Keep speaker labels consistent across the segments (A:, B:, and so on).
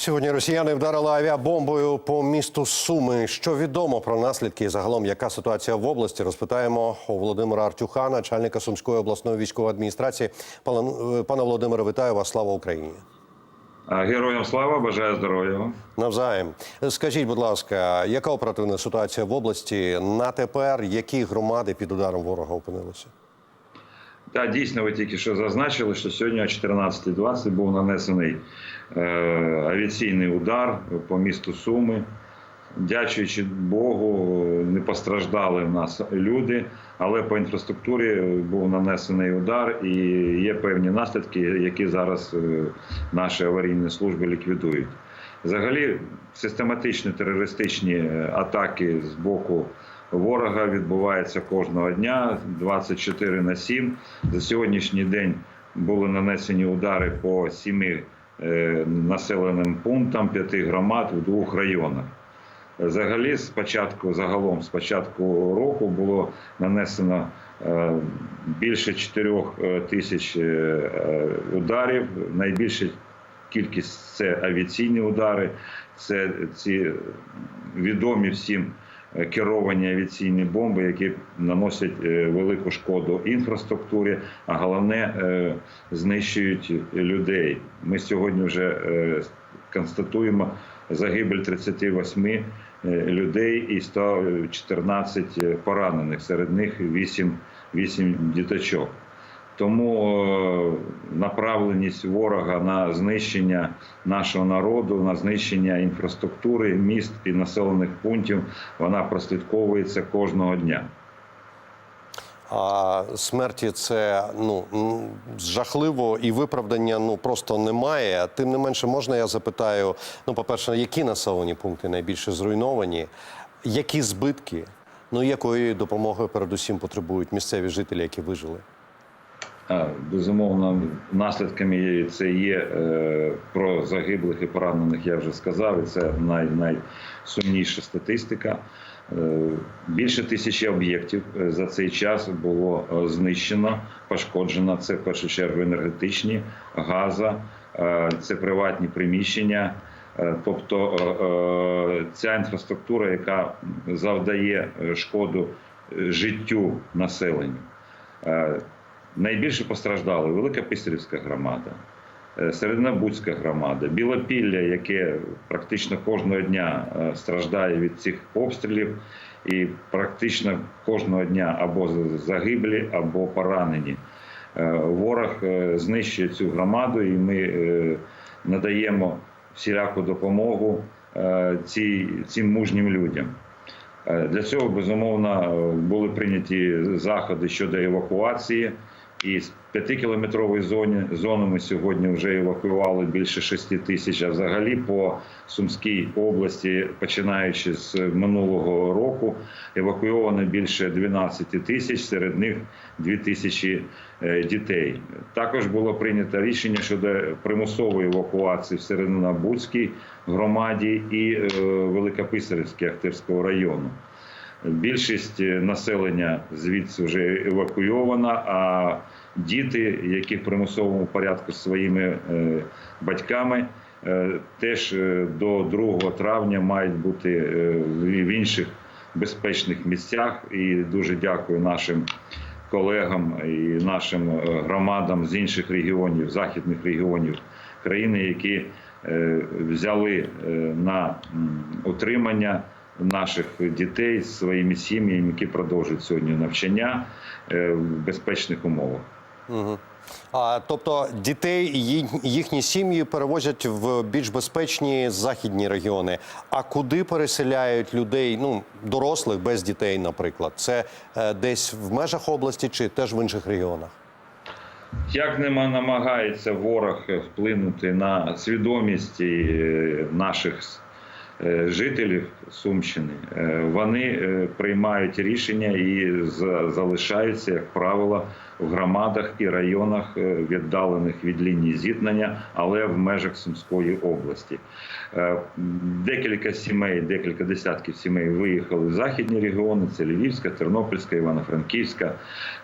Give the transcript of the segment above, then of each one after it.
A: Сьогодні росіяни вдарили авіабомбою по місту Суми. Що відомо про наслідки і загалом, яка ситуація в області? Розпитаємо у Володимира Артюха, начальника Сумської обласної військової адміністрації. Пане пане Володимире, вітаю вас! Слава Україні!
B: Героям слава, бажаю здоров'я.
A: Навзаєм. Скажіть, будь ласка, яка оперативна ситуація в області на тепер? Які громади під ударом ворога опинилися?
B: Так, дійсно, ви тільки що зазначили, що сьогодні о 14.20 був нанесений е, авіаційний удар по місту Суми. Дячуючи Богу, не постраждали в нас люди, але по інфраструктурі був нанесений удар і є певні наслідки, які зараз е, наші аварійні служби ліквідують. Взагалі, систематичні терористичні е, атаки з боку ворога відбуваються кожного дня 24 на 7. За сьогоднішній день були нанесені удари по сіми е, населеним пунктам п'яти громад в двох районах. Взагалі, спочатку, загалом, з початку року було нанесено е, більше 4 тисяч е, е, ударів. Найбільша кількість це авіаційні удари, це ці відомі всім керовані авіаційні бомби, які наносять е, велику шкоду інфраструктурі, а головне е, знищують людей. Ми сьогодні вже е, констатуємо загибель 38 е, людей і 114 поранених. Серед них 8, 8 діточок. Тому е, направленість ворога на знищення нашого народу, на знищення інфраструктури, міст і населених пунктів, вона прослідковується кожного дня.
A: А смерті це ну жахливо і виправдання ну просто немає. Тим не менше, можна я запитаю: ну, по-перше, які населені пункти найбільше зруйновані, які збитки, ну якої допомоги передусім потребують місцеві жителі, які вижили?
B: Безумовно, наслідками це є е, про загиблих і поранених. Я вже сказав. І це най, найсумніша статистика. Е, Більше тисячі об'єктів е, за цей час було знищено, пошкоджено. Це в першу чергу енергетичні, газа, це приватні приміщення. Тобто ця інфраструктура, яка завдає шкоду життю населенню. Найбільше постраждали Велика Писарівська громада, е, Середнобудська громада, Білопілля, яке практично кожного дня е, страждає від цих обстрілів, і практично кожного дня або загиблі, або поранені. Е, Ворог знищує цю громаду, і ми надаємо всіляку допомогу цим мужнім людям. Для цього безумовно були прийняті заходи щодо евакуації. І з п'ятикілометрової зони зони ми сьогодні вже евакуювали більше 6 тисяч. А взагалі по Сумській області, починаючи з минулого року, евакуйовано більше 12 тисяч, серед них 2 тисячі е, дітей. Також було прийнято рішення щодо примусової евакуації в Середнобудській громаді і е, Великописарівській Ахтирського району. Більшість е, населення звідси вже евакуйована, а діти, які в примусовому порядку своїми е, батьками, е, теж до 2 травня мають бути в інших безпечних місцях. І дуже дякую нашим колегам і нашим громадам з інших регіонів, західних регіонів країни, які взяли на утримання наших дітей з своїми сім'ями, які продовжують сьогодні навчання е, в безпечних умовах.
A: Угу. А тобто дітей і їхні сім'ї перевозять в більш безпечні західні регіони. А куди переселяють людей, ну дорослих без дітей, наприклад, це е, десь в межах області чи теж в інших регіонах?
B: Як нема намагається ворог вплинути на свідомість е, наших жителів Сумщини, е, вони е, приймають рішення і за- залишаються, як правило, в громадах і районах е, віддалених від лінії зіткнення, але в межах Сумської області. Е, Декілька сімей, декілька десятків сімей виїхали в західні регіони: це Львівська, Тернопільська, Івано-Франківська.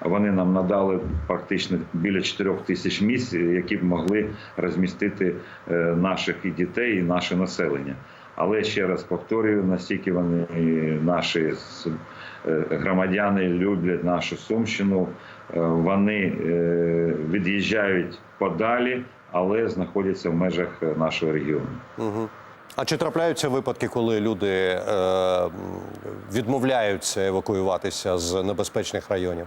B: Вони нам надали практично біля 4 тисяч місць, які б могли розмістити е, наших і дітей, і наше населення. Але ще раз повторюю, настільки вони наші е, громадяни люблять нашу Сумщину, е, вони е, від'їжджають подалі, але знаходяться в межах нашого регіону.
A: Угу. А чи трапляються випадки, коли люди е, відмовляються евакуюватися з небезпечних районів?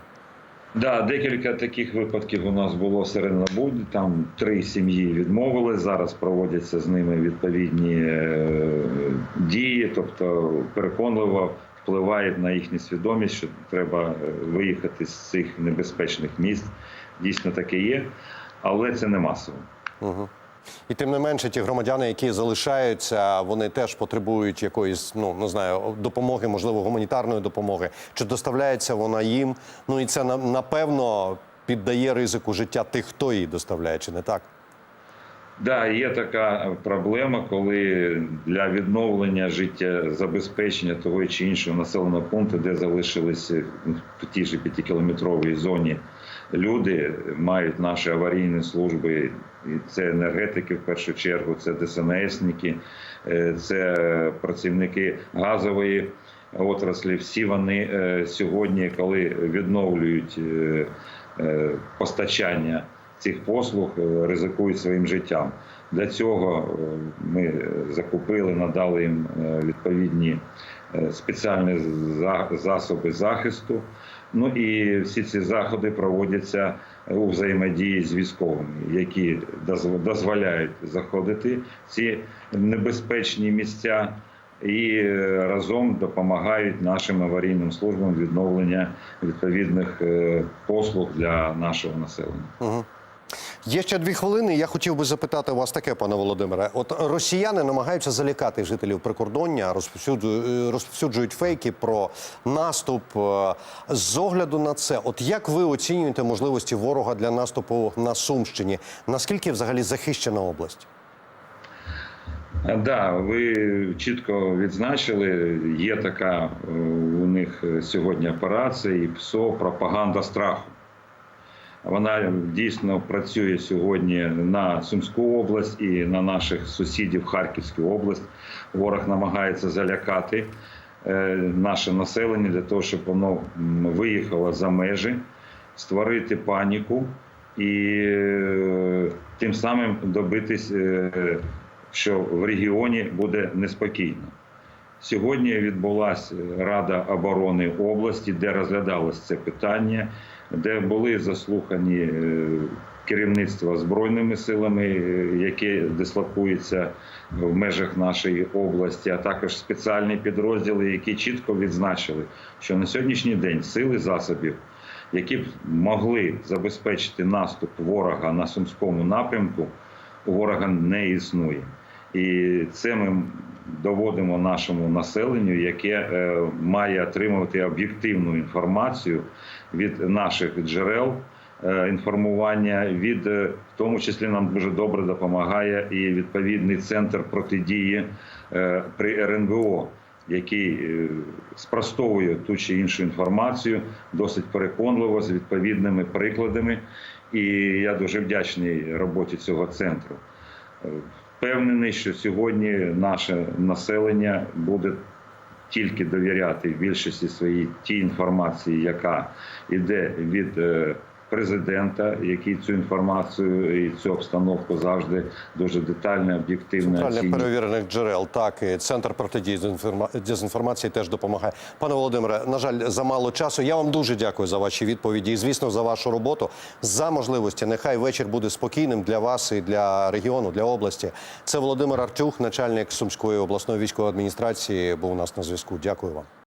B: Да, декілька таких випадків у нас було серед набу. Там три сім'ї відмовили. Зараз проводяться з ними відповідні е, дії, тобто переконливо впливають на їхню свідомість, що треба е, виїхати з цих небезпечних місць. Дійсно таке є, але це не масово.
A: Угу. І тим не менше, ті громадяни, які залишаються, вони теж потребують якоїсь, ну не знаю, допомоги, можливо, гуманітарної допомоги. Чи доставляється вона їм? Ну і це на- напевно піддає ризику життя тих, хто її доставляє, чи не так?
B: Да, є така проблема, коли для відновлення життя забезпечення того чи іншого населеного пункту, де залишилися в тій же п'ятикілометровій зоні люди, мають наші аварійні служби. І це енергетики в першу чергу, це ДСНСники, е, це працівники газової отраслі. Всі вони е, сьогодні, коли відновлюють е, е, постачання цих послуг е, ризикують своїм життям. Для цього е, ми закупили, надали їм е, відповідні спеціальні засоби захисту. Ну і всі ці заходи проводяться у взаємодії з військовими, які дозволяють заходити в ці небезпечні місця. І разом допомагають нашим аварійним службам відновлення відповідних послуг для нашого населення.
A: Є ще дві хвилини. Я хотів би запитати вас таке, пане Володимире. От росіяни намагаються залякати жителів прикордоння, розповсюджують, е, розповсюджують фейки про наступ. Е, З огляду на це, от як ви оцінюєте можливості ворога для наступу на Сумщині? Наскільки взагалі захищена область?
B: А, Да, ви чітко відзначили, є така е, у них сьогодні операція і ПСО пропаганда страху. Вона дійсно працює сьогодні на Сумську область і на наших сусідів Харківську область. Ворог намагається залякати е, наше населення для того, щоб воно виїхало за межі, створити паніку і е, тим самим добитись, е, що в регіоні буде неспокійно. Сьогодні відбулася Рада оборони області, де розглядалось це питання, де були заслухані е, керівництво збройними силами, е, яке дислокується в межах нашої області, а також спеціальні підрозділи, які чітко відзначили, що на сьогоднішній день сили засобів, які б могли забезпечити наступ ворога на сумському напрямку, ворога не існує. І це ми доводимо нашому населенню, яке е, має отримувати об'єктивну інформацію від наших джерел. е, Інформування від е, в тому числі нам дуже добре допомагає і відповідний центр протидії при РНБО, який спростовує ту чи іншу інформацію досить переконливо з відповідними прикладами. І я дуже вдячний роботі цього центру. Впевнений, що сьогодні наше населення буде тільки довіряти більшості своїй тій інформації, яка йде від е, президента, який цю інформацію і цю обстановку завжди дуже детально, об'єктивно
A: Центральних
B: оцінює.
A: перевірених джерел, так і центр протидії дезінформа- дезінформації теж допомагає. Пане Володимире, на жаль, замало часу. Я вам дуже дякую за ваші відповіді і, звісно, за вашу роботу. За можливості, нехай вечір буде спокійним для вас і для регіону, для області. Це Володимир Артюх, начальник Сумської обласної військової адміністрації, був у нас на зв'язку. Дякую вам.